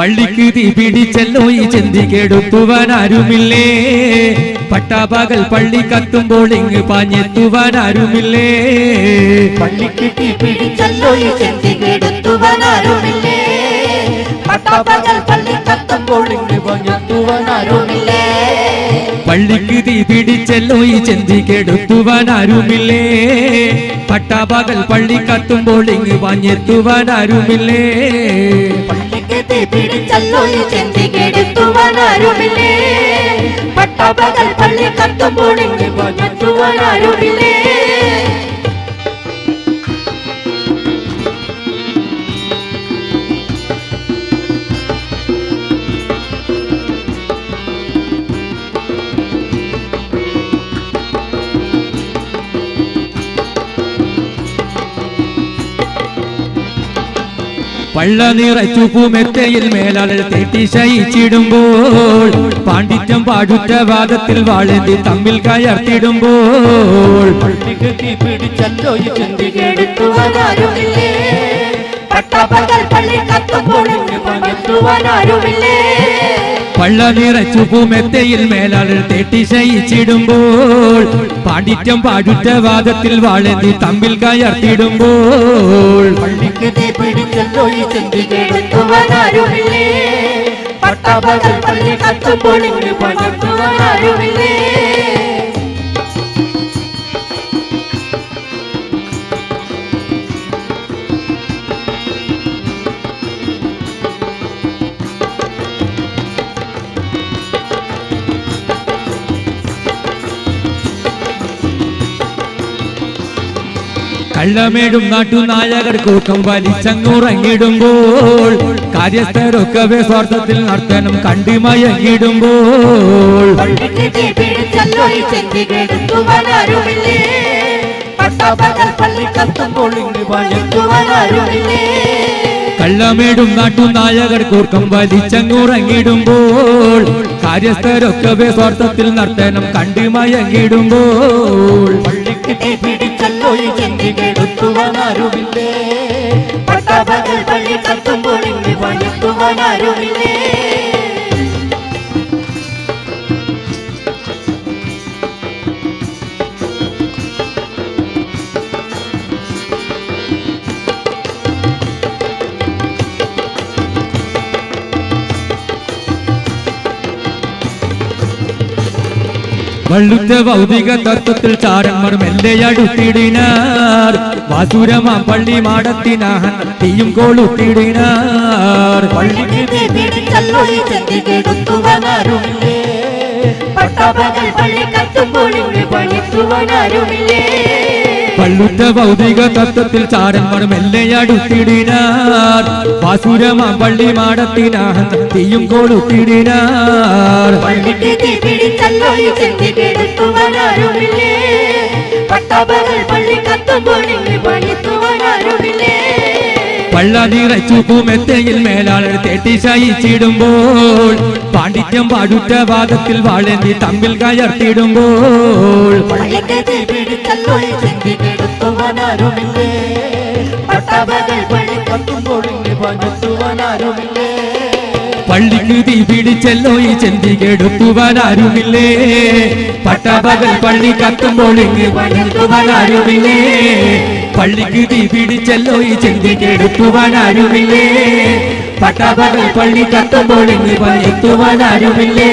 പള്ളിക്ക് തീ പിടിച്ചല്ലോ ഈ ചെന്തി കെടുത്തുവാൻ ആരുമില്ലേ? പട്ടാപകൽ പള്ളി കത്തുമ്പോൾ ഇങ്ങ് പാഞ്ഞെത്തുവാൻ ആരുമില്ലേ? പള്ളിക്ക് തീ പിടിച്ചല്ലോ ഈ ചെന്തി ആരുമില്ലേ? പട്ടാപകൽ പള്ളി കത്തുമ്പോൾ ഇങ്ങ് പഞ്ഞെത്തുവാനാരുമില്ലേ പള്ളിക്ക് തീ പിടിച്ചല്ലോ ഈ ചെന്തി കെടുത്തുവാൻ ആരുമില്ലേ? പട്ടാപകൽ പള്ളി കത്തുമ്പോൾ ഇങ്ങ് പാഞ്ഞെത്തുവാൻ ആരുമില്ലേ? പട്ടാപ്പകൽ പള്ളി കത്തുമ്പോൾ പള്ള നിറച്ചു പൂമെത്തയിൽ മേലാളൽ തെറ്റി ശയിച്ചിടുമ്പോൾ പാണ്ഡിത്യം പാടുറ്റ വാദത്തിൽ വാഴന്തി തമ്മിൽ കയർത്തിടുമ്പോൾ ചെന്തി കെടുത്തുവാനാരുമില്ലേ പള്ളി കത്തുമ്പോൾ ഇങ്ങ് പഞ്ഞെത്തുവാനാരുമില്ലേ പള്ള നിറച്ചു പൂമെത്തയിൽ മേലാളിൽ തെറ്റി ശയിച്ചിടുമ്പോൾ പാണ്ഡിത്യം പാടുറ്റ വാദത്തിൽ വാഴന്തി തമ്മിൽ കയർത്തിടുമ്പോൾ പള്ളിക്ക് തീ പിടിച്ചല്ലോ ഈ ചെന്തി കെടുത്തുവാനാരുമില്ലേ പട്ടാപകൽ പള്ളി കത്തുമ്പോൾ ഇങ്ങ് കള്ളമേടും നാട്ടുനായകർ കൂക്കം വലിച്ചങ്ങുറങ്ങിടുമ്പോൾ കാര്യസ്ഥരൊക്കെ സ്വാർത്ഥത്തിൽ നർത്തനം കണ്ടിമയങ്ങിടുമ്പോൾ കള്ളമേടും നാട്ടുനായകർ കൂർക്കം വലിച്ചങ്ങുറങ്ങിടുമ്പോൾ കാര്യസ്ഥരൊക്കെ സ്വാർത്ഥത്തിൽ നർത്തനം കണ്ടിമയങ്ങിടുമ്പോൾ പിടിച്ചല്ലോ പട്ടാപകൽ പള്ളി കത്തുമ്പോൾ ഇങ്ങ് പഞ്ഞെത്തുവാനാരുമില്ലേ വള്ളുറ്റ ഭൗതിക തത്വത്തിൽ ചാരന്മാർ മെല്ലെ അടുത്തിടിനാർ വാസുരമാം പള്ളി മാടത്തിനാഹൻ തീയും കോളുത്തിടിനാർ. പള്ളിക്ക് പട്ടാപകൽ പള്ളി കത്തുമ്പോൾ ഇങ്ങ് പഞ്ഞെത്തുവാനാരുമില്ലേ പള്ളുറ്റ ഭൗതിക തത്വത്തിൽ ചാരന്മാർ മെല്ലെ അടുത്തിടിനാർ. വാസുരമാം പള്ളി മാടത്തിനാഹൻ തീയും കോളുത്തിടിനാർ പള്ളിക്ക് തീ പിടിച്ചല്ലോ ഈ ചെന്തി കെടുത്തുവാനാരുമില്ലേ പട്ടാപകൽ പള്ളി കത്തുമ്പോൾ ഇങ്ങ് പഞ്ഞെത്തുവാനാരുമില്ലേ പള്ള നിറച്ചു പൂമെത്തയിൽ മേലാളർ തെറ്റി ശയിച്ചിടുമ്പോൾ പാണ്ഡിത്യം പാടുറ്റ വാദത്തിൽ വാഴന്തി തമ്മിൽ കയർത്തിടുമ്പോൾ. പള്ളിക്ക് തീ പിടിച്ചല്ലോ ഈ ചെന്തി കെടുത്തുവാനാരുമില്ലേ? പട്ടപകൽ പള്ളി കത്തുമ്പോൾ ഇങ്ങ് പഞ്ഞെത്തുവാനാരുമില്ലേ പള്ളിക്ക് തീ പിടിച്ചല്ലോ ഈ ചെന്തി കെടുത്തുവാൻ പട്ടപകൽ പള്ളി കത്തുമ്പോൾ ഇങ്ങ് ആരുമില്ലേ